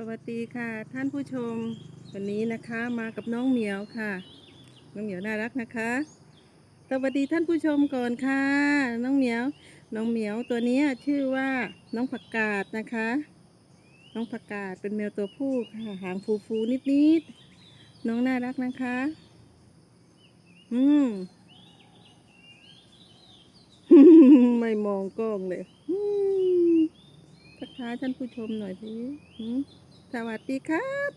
สวัสดีค่ะท่านผู้ชม วันนี้นะคะมากับน้องเหมียวค่ะ น้องเหมียวน่ารักนะคะ สวัสดีท่านผู้ชมก่อนค่ะ น้องเหมียว น้องเหมียวตัวนี้ชื่อว่าน้องผักกาดนะคะ น้องผักกาดเป็นแมวตัวผู้ค่ะหางฟูฟูๆนิดๆน้องน่ารักนะคะ อืมไม่มองกล้องเลยทักทายท่านผู้ชมหน่อยสิหืม สวัสดีครับ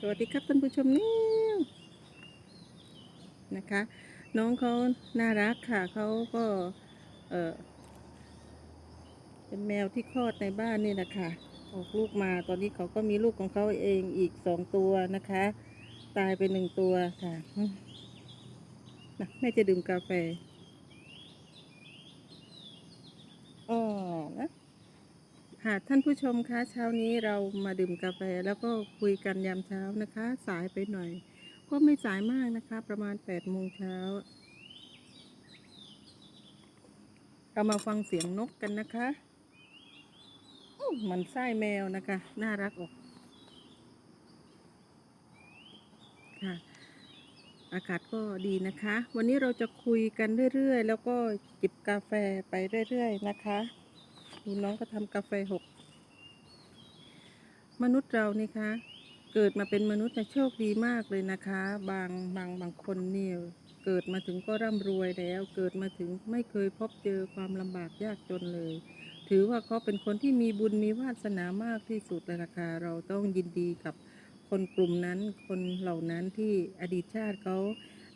สวัสดีครับท่านผู้ชมนี่นะคะ น้องเขาน่ารักค่ะเขาก็เออเป็นแมวที่คลอดในบ้านนี่แหละคะออกลูกมาตอนนี้เขาก็มีลูกของเขาเองอีกสองตัวนะคะ ตายไปหนึ่งตัวค่ะนะแม่จะดื่มกาแฟอ๋อ ค่ะท่านผู้ชมคะเช้านี้เรามาดื่มกาแฟแล้วก็คุยกันยามเช้านะคะ สายไปหน่อย ก็ไม่สายมากนะคะ ประมาณแปดโมงเช้าเรามาฟังเสียงนกกันนะคะมันไส้แมวนะคะ น่ารักออกค่ะ อากาศก็ดีนะคะ วันนี้เราจะคุยกันเรื่อยๆ แล้วก็จิบกาแฟไปเรื่อย ๆ นะคะูน้องก็ทำกาแฟหก มนุษย์เรานี่คะ เกิดมาเป็นมนุษย์นะโชคดีมากเลยนะคะ บางบางบางคนเนี่ยเกิดมาถึงก็ร่ำรวยแล้ว เกิดมาถึงไม่เคยพบเจอความลำบากยากจนเลย ถือว่าเขาเป็นคนที่มีบุญมีวาสนามากที่สุดเลยนะคะ เราต้องยินดีกับคนกลุ่มนั้นคนเหล่านั้นที่อดีตชาติเขา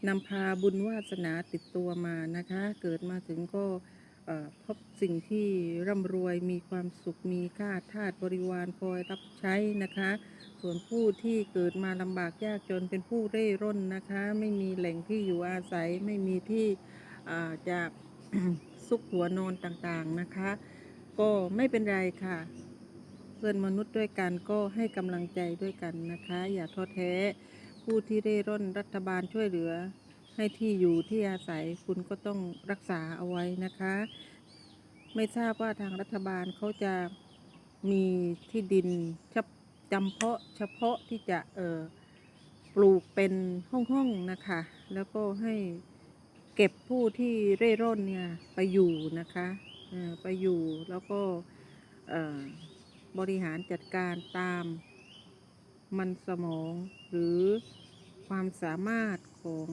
นำพาบุญวาสนาติดตัวมานะคะ เกิดมาถึงก็ พบสิ่งที่ร่ำรวยมีความสุขมีค่าทาสบริวารคอยรับใช้นะคะ ส่วนผู้ที่เกิดมาลำบากยากจนเป็นผู้เร่ร่อนนะคะ ไม่มีแหล่งที่อยู่อาศัยไม่มีที่จะซุกหัวนอนต่างๆนะคะ ก็ไม่เป็นไรค่ะ เพื่อนมนุษย์ด้วยกันก็ให้กำลังใจด้วยกันนะคะ อย่าท้อแท้ผู้ที่เร่ร่อนรัฐบาลช่วยเหลือ ให้ที่อยู่ที่อาศัยคุณก็ต้องรักษาเอาไว้นะคะ ไม่ทราบว่าทางรัฐบาลเขาจะมีที่ดินเฉพจำเพาะเฉพาะที่จะเออปลูกเป็นห้องๆนะคะ แล้วก็ให้เก็บผู้ที่เร่ร่อนเนี่ยไปอยู่นะคะไปอยู่แล้วก็บริหารจัดการตามมันสมองหรือความสามารถของ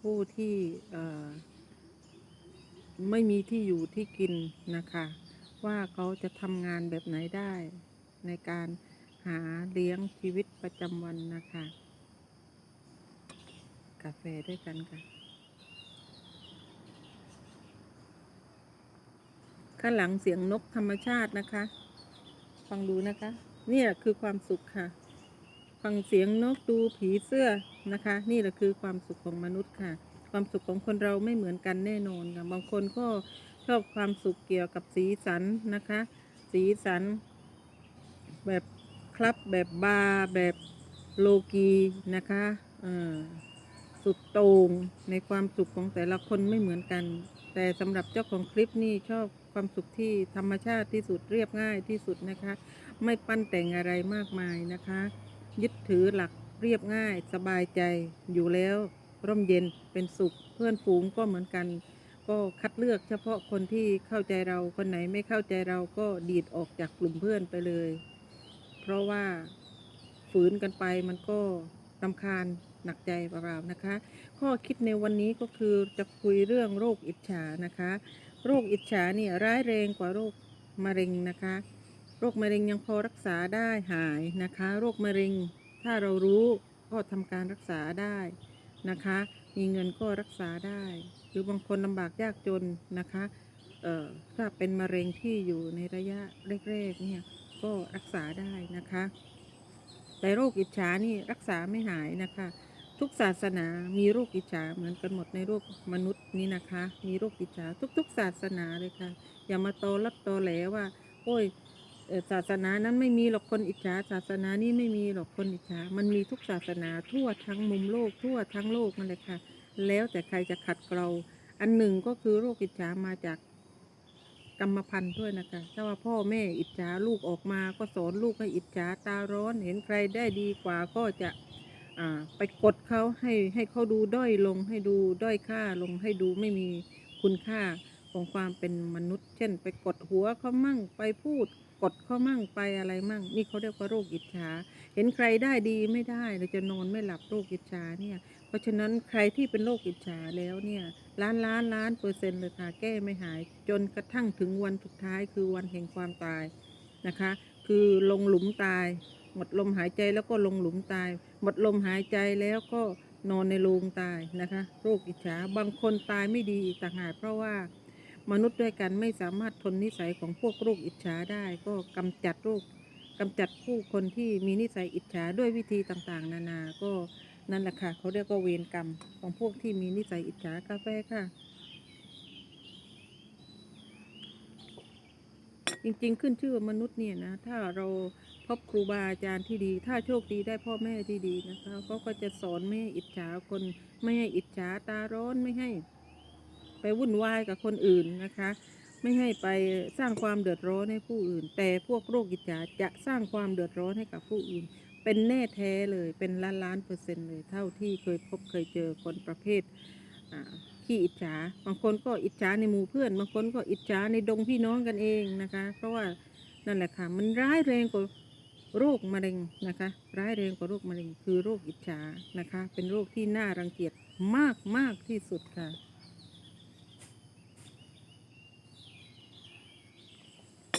ผู้ที่ไม่มีที่อยู่ที่กินนะคะ ว่าเขาจะทำงานแบบไหนได้ ในการหาเลี้ยงชีวิตประจำวันนะคะ กาแฟด้วยกันค่ะข้างหลังเสียงนกธรรมชาตินะคะ ฟังดูนะคะ เนี่ยคือความสุขค่ะ ฟังเสียงนกดูผีเสื้อ นะคะ นี่แหละคือความสุขของมนุษย์ค่ะ ความสุขของคนเราไม่เหมือนกันแน่นอนค่ะบางคนก็ชอบความสุขเกี่ยวกับสีสันนะคะ สีสัน แบบคลับแบบบาร์แบบโลกีนะคะสุดโต่งในความสุขของแต่ละคนไม่เหมือนกัน แต่สำหรับเจ้าของคลิปนี่ชอบความสุขที่ธรรมชาติที่สุดเรียบง่ายที่สุดนะคะ ไม่ปั้นแต่งอะไรมากมายนะคะ ยึดถือหลัก เรียบง่ายสบายใจอยู่แล้ว ร่มเย็นเป็นสุข เพื่อนฝูงก็เหมือนกัน ก็คัดเลือกเฉพาะคนที่เข้าใจเราคนไหนไม่เข้าใจเราก็ดีดออกจากกลุ่มเพื่อนไปเลย เพราะว่าฝืนกันไปมันก็รำคาญหนักใจเปล่าๆนะคะ ข้อคิดในวันนี้ก็คือจะคุยเรื่องโรคอิจฉานะคะ โรคอิจฉาเนี่ยร้ายแรงกว่าโรคมะเร็งนะคะ โรคมะเร็งยังพอรักษาได้หายนะคะ โรคมะเร็ง ถ้าเรารู้ก็ทำการรักษาได้นะคะ มีเงินก็รักษาได้ หรือบางคนลำบากยากจนนะคะเอ่อถ้าเป็นมะเร็งที่อยู่ในระยะแรกๆเนี่ยก็รักษาได้นะคะ แต่โรคอิจฉานี่รักษาไม่หายนะคะ ทุกศาสนามีโรคอิจฉาเหมือนกันหมดในโลกมนุษย์นี้นะคะ มีโรคอิจฉาทุก ๆ ศาสนาเลยค่ะ อย่ามาโตลัดโตแหลว่า โอ้ย ศาสนานั้นไม่มีหรอกคนอิจฉาศาสนานี้ไม่มีหรอกคนอิจฉามันมีทุกศาสนาทั่วทั้งมุมโลกทั่วทั้งโลกนั่นแหละค่ะ แล้วแต่ใครจะขัดเกลาอันหนึ่งก็คือโรคอิจฉามาจากกรรมพันธุ์ด้วยนะคะถ้าว่าพ่อแม่อิจฉาลูกออกมาก็สอนลูกให้อิจฉาตาร้อนเห็นใครได้ดีกว่าก็จะไปกดเขาให้ให้เขาดูด้อยลงให้ดูด้อยค่าลงให้ดูไม่มีคุณค่าของความเป็นมนุษย์ เช่น ไปกดหัวเขามั่งไปพูด กดเขามั่งไปอะไรมั่ง นี่เขาเรียกว่าโรคอิจฉา เห็นใครได้ดีไม่ได้เราจะนอนไม่หลับโรคอิจฉาเนี่ย เพราะฉะนั้นใครที่เป็นโรคอิจฉาแล้วเนี่ยล้านล้านล้านเปอร์เซ็นต์เลยค่ะแก้ไม่หาย จนกระทั่งถึงวันสุดท้ายคือวันแห่งความตายนะคะ คือลงหลุมตาย หมดลมหายใจแล้วก็ลงหลุมตาย หมดลมหายใจแล้วก็นอนในโรงตายนะคะ โรคอิจฉาบางคนตายไม่ดีต่างหากเพราะว่า มนุษย์ด้วยกันไม่สามารถทนนิสัยของพวกโรคอิจฉาได้ ก็กำจัดโรคกำจัดผู้คนที่มีนิสัยอิจฉาด้วยวิธีต่างๆ นานา ก็นั่นแหละค่ะเขาเรียกว่าเวรกรรมของพวกที่มีนิสัยอิจฉากาแฟค่ะ จริงๆ ขึ้นชื่อมนุษย์เนี่ยนะ ถ้าเราพบครูบาอาจารย์ที่ดี ถ้าโชคดีได้พ่อแม่ที่ดีนะคะเขาก็จะสอนไม่ให้อิจฉาคน ไม่ให้อิจฉาตาร้อนไม่ให้ ไปวุ่นวายกับคนอื่นนะคะ ไม่ให้ไปสร้างความเดือดร้อนให้ผู้อื่น แต่พวกโรคอิจฉาจะสร้างความเดือดร้อนให้กับผู้อื่น เป็นแน่แท้เลยเป็นล้านล้านเปอร์เซ็นต์เลยเท่าที่เคยพบเคยเจอคนประเภทขี้อิจฉา บางคนก็อิจฉาในหมู่เพื่อน บางคนก็อิจฉาในดงพี่น้องกันเองนะคะ เพราะว่านั่นแหละค่ะ มันร้ายแรงกว่าโรคมะเร็งนะคะ ร้ายแรงกว่าโรคมะเร็งคือโรคอิจฉานะคะ เป็นโรคที่น่ารังเกียจมากมากที่สุดค่ะ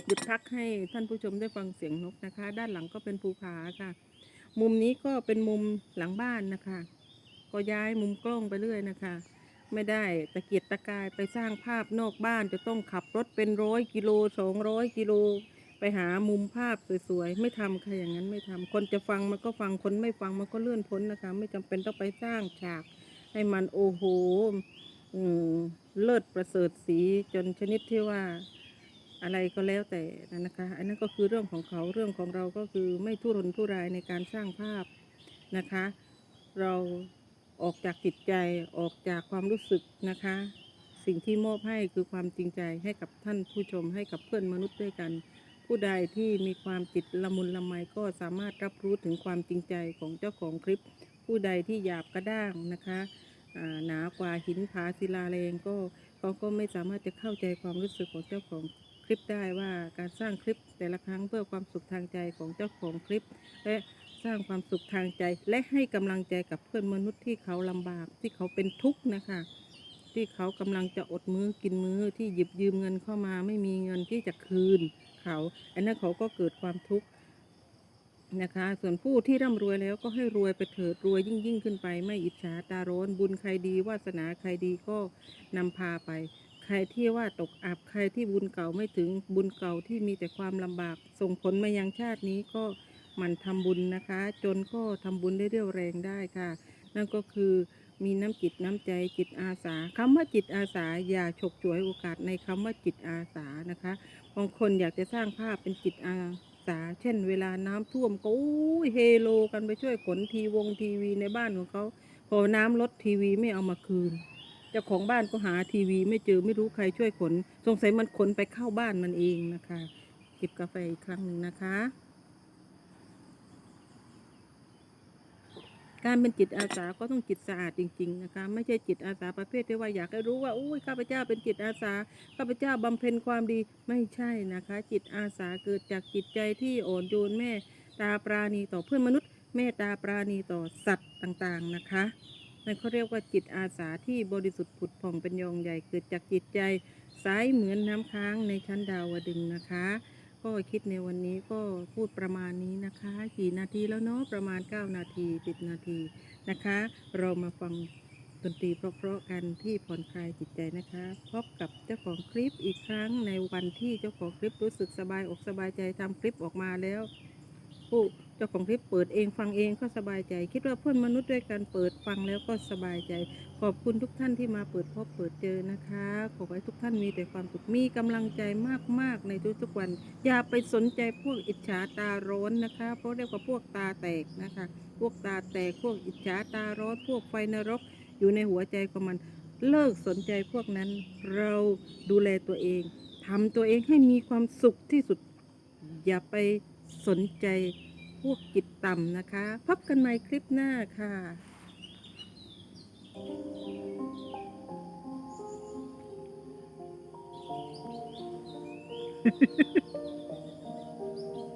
หยุดพักให้ท่านผู้ชมได้ฟังเสียงนกนะคะ ด้านหลังก็เป็นภูผาค่ะ มุมนี้ก็เป็นมุมหลังบ้านนะคะ ก็ย้ายมุมกล้องไปเรื่อยนะคะ ไม่ได้ตะเกียกตะกายไปสร้างภาพนอกบ้านจะต้องขับรถเป็นร้อยกิโลสองร้อยกิโลไปหามุมภาพสวยๆ ไม่ทำค่ะอย่างนั้นไม่ทำคนจะฟังมันก็ฟังคนไม่ฟังมันก็เลื่อนพ้นนะคะ ไม่จำเป็นต้องไปสร้างฉาก ให้มันโอ้โหอืมเลิศประเสริฐสีจนชนิดที่ว่า อะไรก็แล้วแต่นะคะ อันนั้นก็คือเรื่องของเขาเรื่องของเราก็คือไม่ทุรนทุรายในการสร้างภาพนะคะ เราออกจากจิตใจออกจากความรู้สึกนะคะ สิ่งที่มอบให้คือความจริงใจให้กับท่านผู้ชมให้กับเพื่อนมนุษย์ด้วยกัน ผู้ใดที่มีความจิตละมุนละไมก็สามารถรับรู้ถึงความจริงใจของเจ้าของคลิป ผู้ใดที่หยาบกระด้างนะคะหนากว่าหินผาศิลาแรงก็เขาก็ไม่สามารถจะเข้าใจความรู้สึกของเจ้าของ ลิปได้ว่าการสร้างคลิปแต่ละครั้งเพื่อความสุขทางใจของเจ้าของคลิป และสร้างความสุขทางใจ และให้กำลังใจกับเพื่อนมนุษย์ที่เขาลำบากที่เขาเป็นทุกข์นะคะ ที่เขากำลังจะอดมื้อกินมื้อที่หยิบยืมเงินเข้ามาไม่มีเงินที่จะคืนเขาอันนั้นเขาก็เกิดความทุกข์นะคะ ส่วนผู้ที่ร่ำรวยแล้วก็ให้รวยไปเถิดรวยยิ่งยิ่งขึ้นไป ไม่อิจฉาตาร้อนบุญใครดีวาสนาใครดีก็นำพาไป รที่ว่าตกอับใครที่บุญเก่าไม่ถึงบุญเก่าที่มีแต่ความลำบาก ส่งผลมายังชาตินี้ก็หมันทำบุญนะคะ จนก็ทำบุญได้เรี่ยวแรงได้ค่ะ นั่นก็คือมีน้ำจิตน้ำใจจิตอาสาคำว่าจิตอาสาอย่าฉกฉวยโอกาสในคำว่าจิตอาสานะคะบางคนอยากจะสร้างภาพเป็นจิตอาสา เช่น เวลาน้ำท่วมก็อู้เฮโล กันไปช่วยขนทีวงทีวีในบ้านของเขาพอน้ำลดทีวีไม่เอามาคืน เจ้าของบ้านก็หาทีวีไม่เจอไม่รู้ใครช่วยขน สงสัยมันขนไปเข้าบ้านมันเองนะคะจิบกาแฟอีกครั้งหนึ่งนะคะ การเป็นจิตอาสาก็ต้องจิตสะอาดจริง ๆ นะคะ ไม่ใช่จิตอาสาประเภทที่ว่าอยากให้รู้ว่าอุ้ยข้าพเจ้าเป็นจิตอาสาข้าพเจ้าบำเพ็ญความดีไม่ใช่นะคะ จิตอาสาเกิดจากจิตใจที่อ่อนโยนแม่ตาปราณีต่อเพื่อนมนุษย์ แม่ตาปราณีต่อสัตว์ต่างๆนะคะ นั่นเขาเรียกว่าจิตอาสาที่บริสุทธิ์ผุดผ่องเป็นยองใหญ่เกิดจากจิตใจใสเหมือนน้ำค้างในชั้นดาวดึงนะคะ ก็คิดในวันนี้ก็พูดประมาณนี้นะคะ กี่นาทีแล้วเนาะประมาณ 9 นาที10นาทีนะคะ เรามาฟังดนตรีเพราะๆกันที่ผ่อนคลายจิตใจนะคะ พบกับเจ้าของคลิปอีกครั้งในวันที่เจ้าของคลิปรู้สึกสบายอกสบายใจทำคลิปออกมาแล้วผู้ เจ้าของคลิปเปิดเองฟังเองก็สบายใจ คิดว่าเพื่อนมนุษย์ด้วยกันเปิดฟังแล้วก็สบายใจ ขอบคุณทุกท่านที่มาเปิดพบเปิดเจอนะคะ ขอให้ทุกท่านมีแต่ความสุขมีกำลังใจมากๆในทุกๆวัน อย่าไปสนใจพวกอิจฉาตาร้อนนะคะ เพราะเรียกว่าพวกตาแตกนะคะ พวกตาแตกพวกอิจฉาตาร้อนพวกไฟนรก อยู่ในหัวใจของมันเลิกสนใจพวกนั้นเราดูแลตัวเองทำตัวเองให้มีความสุขที่สุด อย่าไปสนใจ พวกจิตต่ำนะคะ พบกันใหม่คลิปหน้าค่ะ